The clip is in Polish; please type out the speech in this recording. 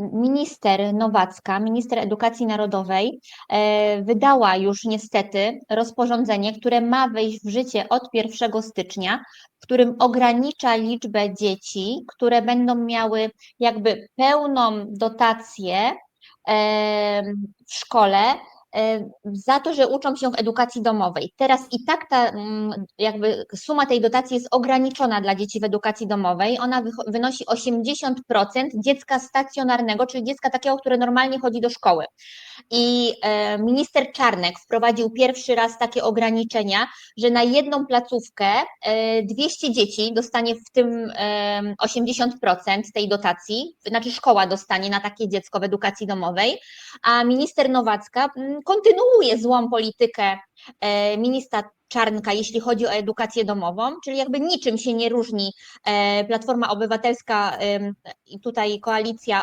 minister Nowacka, minister edukacji narodowej, e, wydała już niestety rozporządzenie, które ma wejść w życie od 1 stycznia, w którym ogranicza liczbę dzieci, które będą miały jakby pełną dotację e, w szkole za to, że uczą się w edukacji domowej. Teraz i tak ta mm, jakby suma tej dotacji jest ograniczona dla dzieci w edukacji domowej. Ona wynosi 80% dziecka stacjonarnego, czyli dziecka takiego, które normalnie chodzi do szkoły. I e, minister Czarnek wprowadził pierwszy raz takie ograniczenia, że na jedną placówkę e, 200 dzieci dostanie w tym e, 80% tej dotacji, znaczy szkoła dostanie na takie dziecko w edukacji domowej, a minister Nowacka mm, kontynuuje złą politykę e, ministra Czarnka, jeśli chodzi o edukację domową, czyli jakby niczym się nie różni e, Platforma Obywatelska i tutaj koalicja